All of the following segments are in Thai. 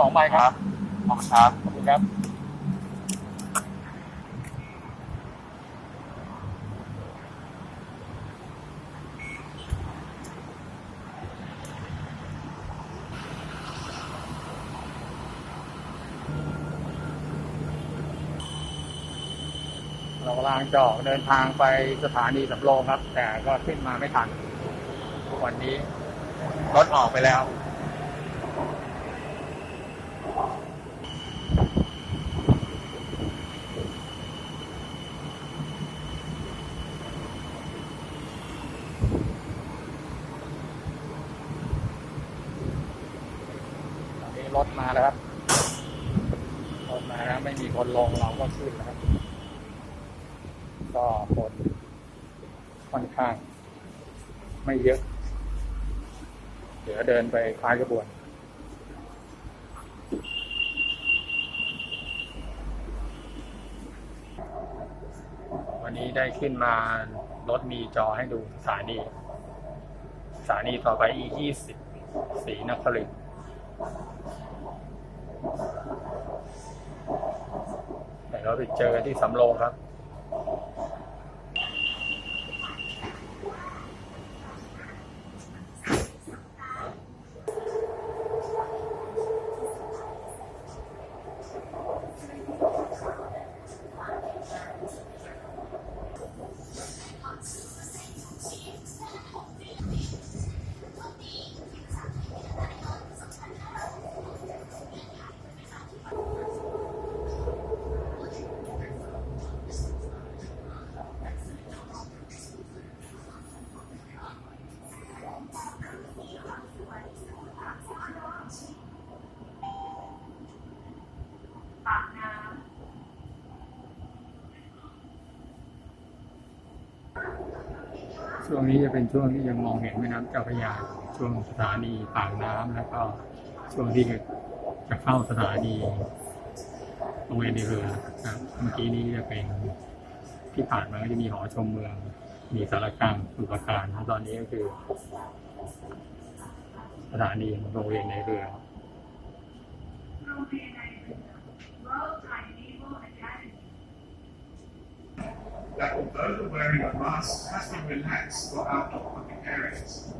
สองใบครับขอบคุณครับขอบคุณครับเรากำลังจะออกเดินทางไปสถานีสำโรงครับ แต่ก็ขึ้นมาไม่ทันวันนี้รถออกไปแล้ว รถมาแล้วครับรถมาแล้วไม่มีคนลงเราก็ขึ้นแล้วครับ ก็คนค่อนข้าง ไม่เยอะ เดี๋ยวเดินไปคล้ายกระบวนวันนี้ได้ขึ้นมารถมีจอให้ดูสถานีสถานีต่อไป E ยี่สิบสีนครินทร์ เดี๋ยวเราไปเจอกันที่สำโรงครับ ช่วงนี้จะเป็นช่วงที่ยังมองเห็นแม่น้ำเจ้าพระยาช่วงสถานีปากน้ำแล้วก็ช่วงที่จะเข้าสถานีโรงเรียนในเรือนะครับเมื่อกี้นี้จะเป็นที่ผ่านมาก็จะมีหอชมเมือง มีสารกลางสุปการแล้วตอนนี้ก็คือสถานีโรงเรียนในเรือ that although the wearing of masks has been relaxed for outdoor public areas,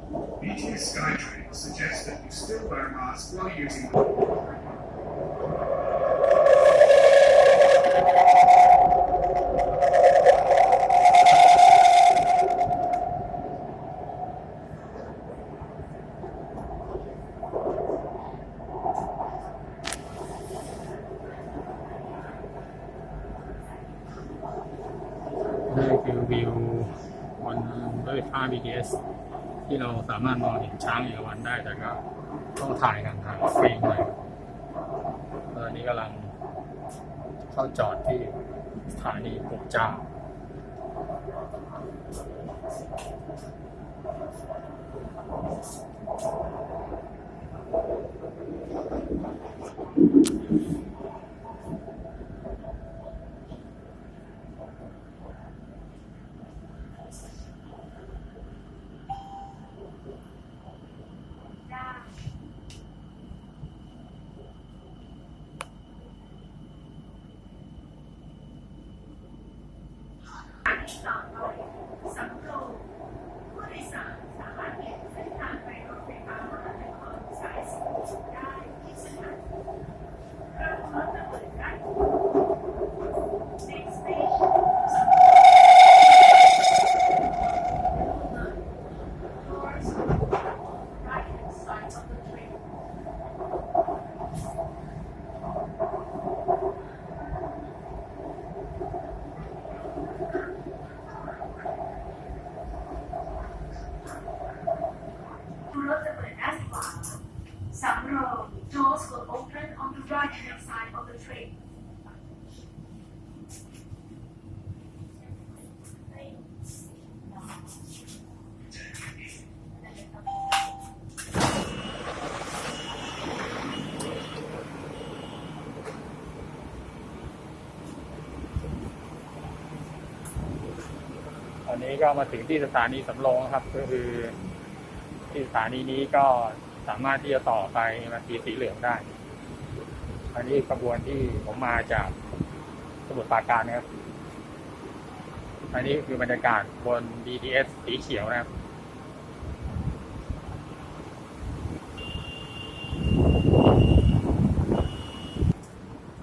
BTS Skytrain suggests that you still wear a mask while using นี่คื วิวบนรถไฟฟ้า BTS ที่เราสามารถมองเห็นช้างเอกวันได้แต่ก็ต้องถ่ายกันถ่ายเฟรมหน่อยตอนนี้กำลังเข้าจอดที่สถานีปกเจ้า สองร้อยสำโรงผู้โดยสารสามารถเปลี่ยนเส้นทางไปรถไฟฟ้ามหานครสายสีได้ที่สถานีเริ่มรถจะเปิดได้ทุก Next station สำโรง Doors on the right hand side of the train. รถจะเปิดด้านขวาสำโรง Doors will open on the right hand side of the train. ตอ นี้ก็มาถึงที่สถานีสำโรงครับ ก็คือ ที่สถานีนี้ก็สามารถที่จะต่อไปมาทีสีเหลืองได้ อันนี้ขบวนที่ผมมาจากสมุทรปราการนะครับ อันนี้คือบรรยากาศบน BTS สีเขียวนะครับ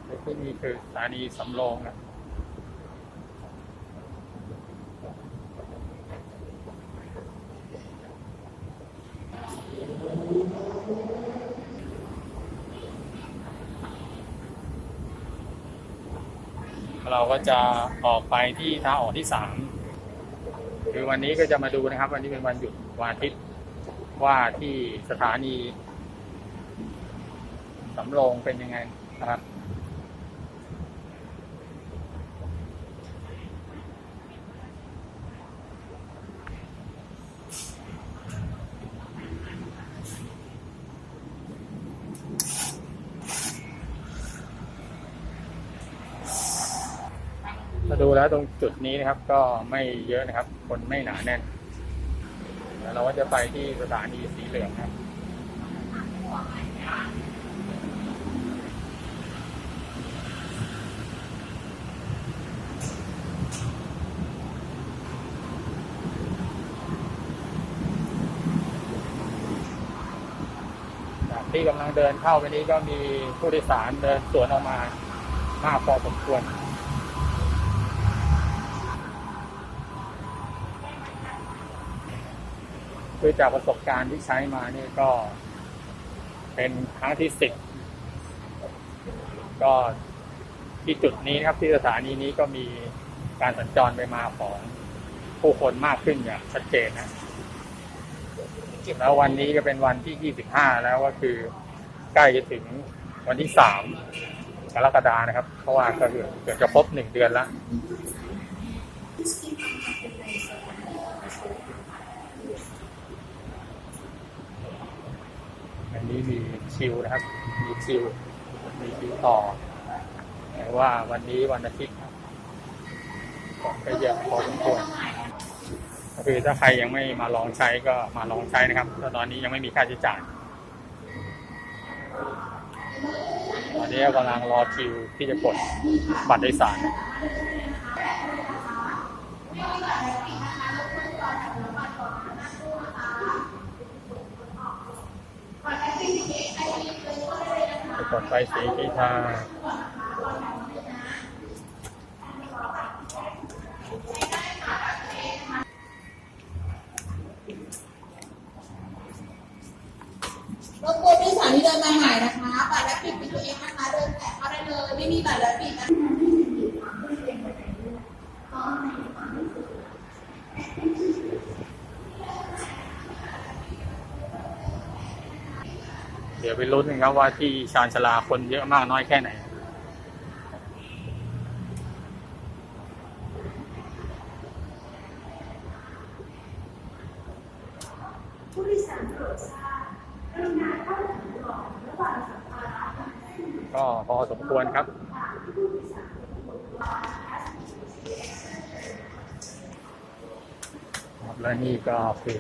และที่นี่คือสถานีสำโรงนะ เราก็จะออกไปที่ทางออกที่สามคือวันนี้ก็จะมาดูนะครับ วันนี้เป็นวันหยุดวันอาทิตย์ว่าที่สถานีสำโรงเป็นยังไงนะครับ ดูแล้วตรงจุดนี้นะครับ ก็ไม่เยอะนะครับ คนไม่หนาแน่นเดี๋ยวเราก็จะไปที่สถานีสีเหลืองครับที่กำลังเดินเข้าไปนี้ก็มีผู้โดยสารเดินสวนออกมามากพอสมควร คือจากประสบการณ์ที่ใช้มานี่ก็ เป็นครั้งที่สิบก็ที่จุดนี้นะครับที่สถานีนี้ก็มีการสัญจรไปมาของผู้คนมากขึ้นอย่างชัดเจนนะแล้ววันนี้ก็เป็นวันที่ 25 แล้วก็คือใกล้จะถึงวันที่ 3 กรกฎานะครับ เพราะว่าก็เกือบเกือบจะครบหนึ่งเดือนแล้ว นี้มีคิวนะครับ มีคิว มีคิวต่อ แต่ว่าวันนี้วันอาทิตย์ครับคนก็เยอะพอสมควรก็คือถ้าใครยังไม่มาลองใช้ก็มาลองใช้นะครับแต่ตอนนี้ยังไม่มีค่าใช้จ่ายตอนนี้กำลังรอคิวที่จะกดบัตรโดยสาร ปลอดไปสีกีทารบกวนผู้โดยสถานีเดินมาใหม่นะคะ บัตรและปิด BTS นะคะ เดินแตะเข้าได้เลย ไม่มีบัตรและปิดนะ เดี๋ยว ไปลุ้นกันครับว่าที่ชานชาลาคนเยอะมากน้อยแค่ไหน ผู้โดยสารโปรดทราบกรุณาเข้าถึงก่อนระหว่างสัมภาระบางเส้นก็พอสมควรครับครับและนี่ก็คือ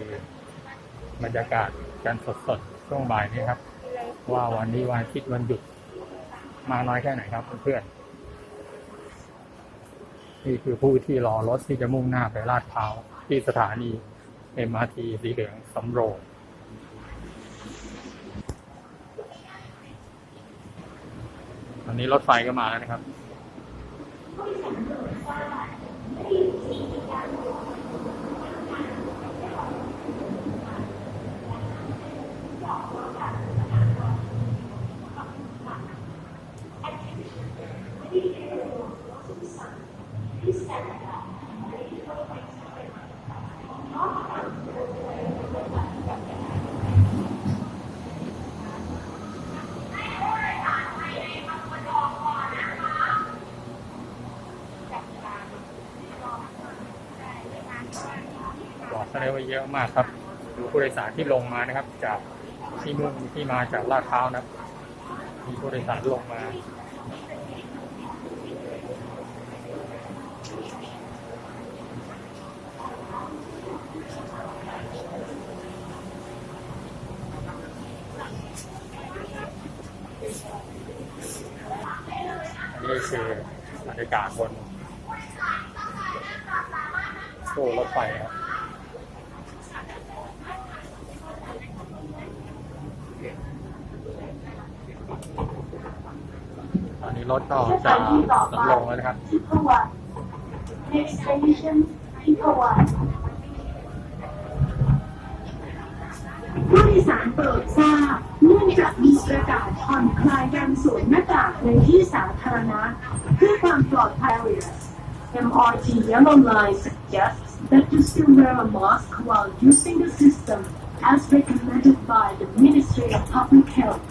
บรรยากาศการสดๆช่วงบ่ายนี้ครับ ว่าวันนี้วันอาทิตย์วันหยุด มาน้อยแค่ไหนครับเพื่อนนี่คือผู้ที่รอรถที่จะมุ่งหน้าไปลาดพร้าวที่สถานี MRT สีเหลืองสำโรงตอนนี้รถไฟก็มาแล้วนะครับ เยเยอะมากครับดูผู้โดยสารที่ลงมานะครับ จากที่มุ่งที่มาจากลาดพร้าวนะครับมีผู้โดยสารลงมาอันนี้คือบรรยากาศบนตู้รถไฟครับ นี้รถก็จะลดลงแล้วนะครับ Next station, Pipawan. ผู้โดยสารโปรดทราบเนื่องจากมีประกาศผ่อนคลายการสวมหน้ากากในที่สาธารณะเพื่อความปลอดภัย MRT Yellow Line suggests that you still wear a mask while using the system as recommended by the Ministry of Public Health.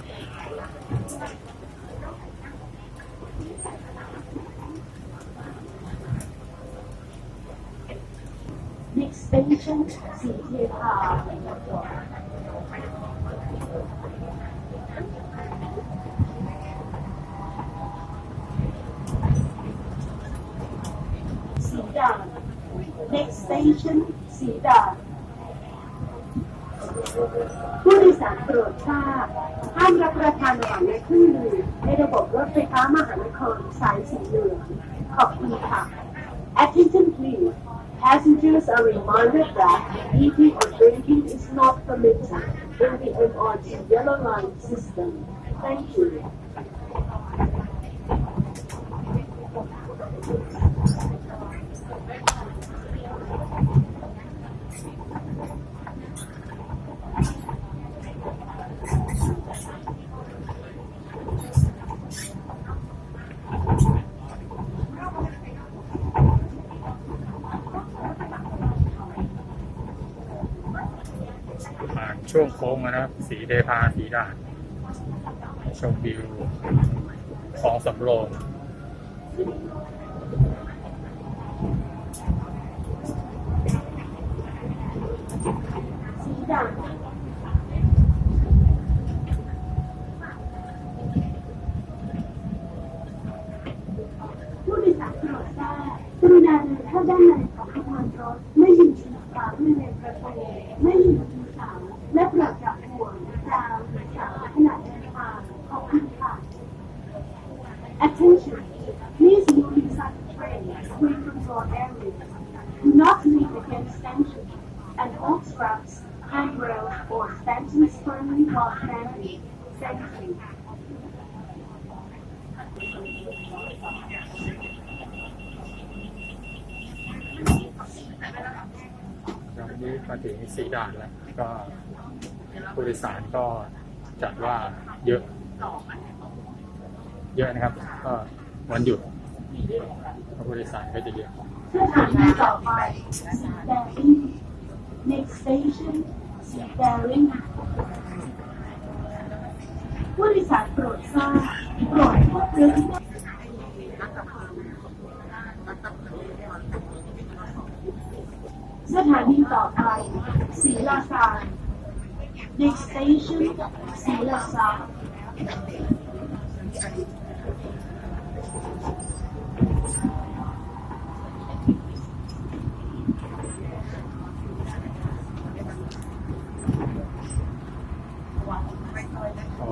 Next station, CTA Park. สีดาน Next station สีดาผู้โดยสารโปรดทราบห้ามรับประทานอาหารและเครื่องดื่มในระบบรถไฟฟ้ามหานครสายสีเหลืองขอบคุณค่ะ Attention please Passengers are reminded that eating or drinking is not permitted in the MRT Yellow Line system. Thank you. ช่วงโค้งนะครับ สีเดพาสีด่านชมวิวของสำโรงสีดำผู้โดยสารโปรดทราบกรุณาเดินเข้าด้านในของขบวนรถไม่ยืนชิดขวาบริเวณประตูไม่ยืนเสาและปรับจับห่วงราวหรือเสาขณะเดินทางขอบคุณค่ะ Attention please move inside the train away from your area do not lean against stanchions and hold straps handrails or stanchions firmly while standing thank you ตอนนี้มาถึง สีด่านแล้วก็ผู้โดยสารก็จัดว่าเยอะ เยอะนะครับ ก็วันหยุดผู้โดยสารก็จะเยอะสถานีต่อไป next station สีแดงผู้โดยสารโปรดทราบโปรดพกเรือที่ สถานีต่อไปสีลาซาน next station สีลาซาน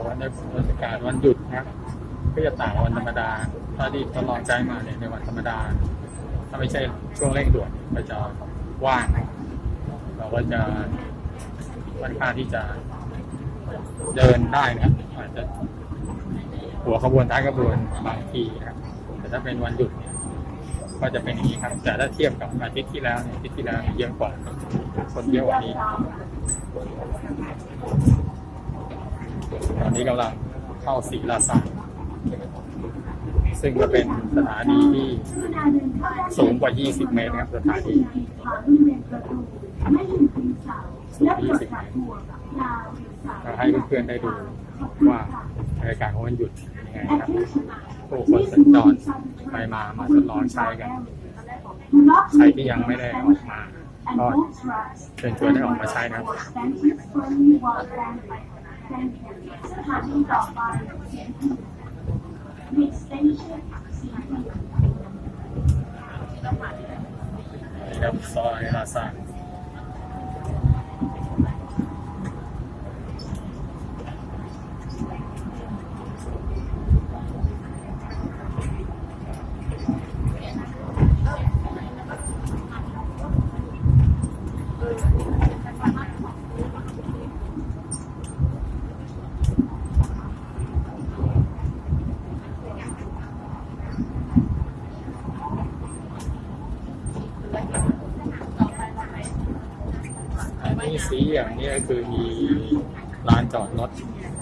วันได้บรรยากาศวันหยุดนะก็จะต่างวันธรรมดา ถ้าที่ทดลองใจมาเนี่ยในวันธรรมดา ถ้าไม่ใช่ช่วงเร่งด่วนก็จะ ว่าง เราก็จะค่อนข้างที่จะเดินได้นะครับอาจจะหัวขบวนท้ายขบวนบางทีนะครับแต่ถ้าเป็นวันหยุดเนี่ยก็จะเป็นอย่างนี้ครับ แต่ถ้าเทียบกับอาทิตย์ที่แล้วเนี่ยอาทิตย์ที่แล้วเยอะกว่าคนเยอะกว่านี้ ตอนนี้กำลังเข้าศรีราชา ซึ่งก็เป็นสถานีที่สูงกว่า 20 เมตรนะครับสถานีก็ให้เพื่อนๆได้ดูว่าบรรยากาศของวันหยุดเป็นยังไงครับผู้คนสัญจรไปมามาทดลองใช้กัน ใครที่ยังไม่ได้ออกมาก็เชิญชวนให้ออกมาใช้นะครับสถานีต่อไป Next station สีเหลือง นี่ ครับซอยลาซาน อันนี้สีอย่างนี้คือมีลานจอดรถ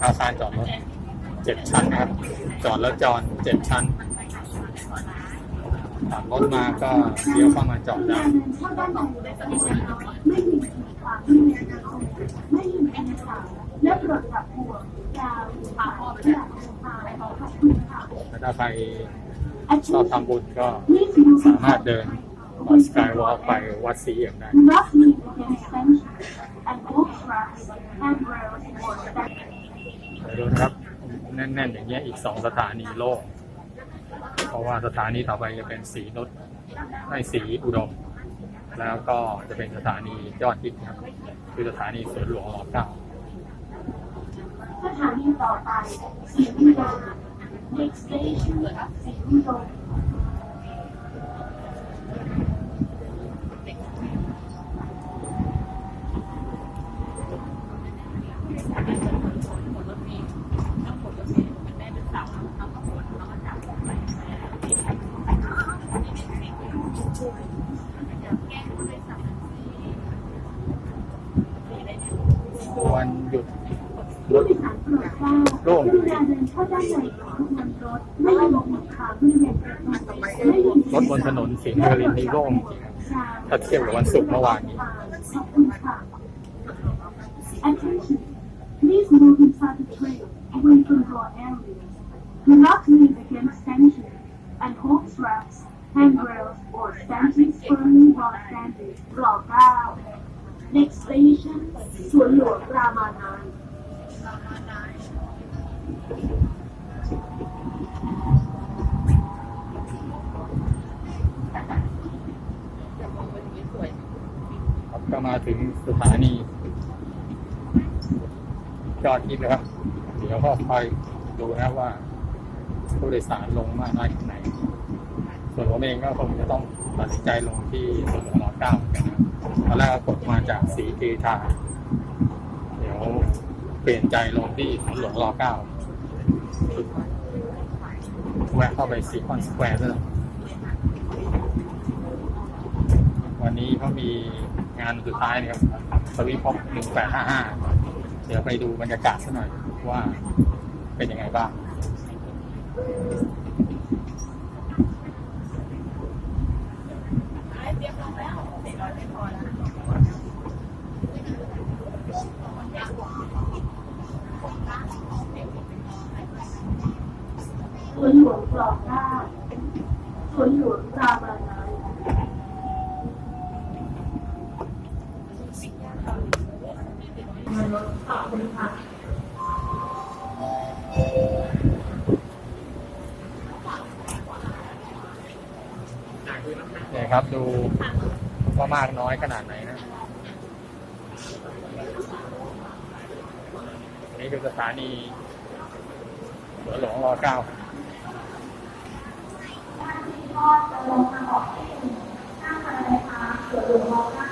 อาคารจอดรถเจ็ดชั้นครับ จอดแล้วจอดเจ็ดชั้นขับรถมาก็เลี้ยวเข้ามาจอดได้ถ้าใครชอบทำบุญก็สามารถเดิน วัดสกายวอล์กไปวัดสีอย่างได้ Rough meat extension and book straps and rails for that เดี๋ยวดูนะครับ แน่นๆ อย่างเงี้ยอีกสองสถานีโล่งเพราะว่าสถานีต่อไปจะเป็นสีนุชไม่สีอุดม แล้วก็จะเป็นสถานียอดฮิตครับ คือสถานีสวนหลวงรอเก้าสถานีต่อไปสีวิโด next station สีวิโดวันหยุดร ผู้ ถ โดยสารโปรดทราบกรุ ณาเดินเข้าด้านในของขบวนรถไม่ให้ลงหลังคาบริเวณประตูไม่มีรถบนถนนสีเบอร์ลินนี่โล่งจริงครับถ้าเทียบกับวันศุกร์เมื่อวานนี้ Attention please move inside the train away from door areas do not lean against tension and hold straps handrails or standing firmly while standing block out next station สวนหลวงรามานายครับ ก็มาถึงสถานี จอดอีกแล้วครับ เดี๋ยวก็คอยดูนะว่า ผู้โดยสารลงมากน้อยแค่ไหน ส่วนผมเองก็คงจะต้องตัดสินใจลงที่สวนหลวงรอเก้าเหมือนกันนะตอนแรกก็กดมาจากสีเกทาเดี๋ยวเปลี่ยนใจลงที่สวนหลวงรอเก้า แวะเข้าไปซีคอนสแควร์ด้วยวันนี้เขามีงานสุดท้ายนะครับสวีพ็อป1855เดี๋ยวไปดูบรรยากาศสักหน่อยว่าเป็นยังไงบ้าง สวนหลวงกรอบหน้า สวนหลวงรามานาเนี่ยครับดูว่ามากน้อยขนาดไหนนะนี่คือสถานีสวหลวงรอเก้า ก็จะลงทางออกที่หนึ่งข้างมาเลยนะคะสวนหลวงรอเก้า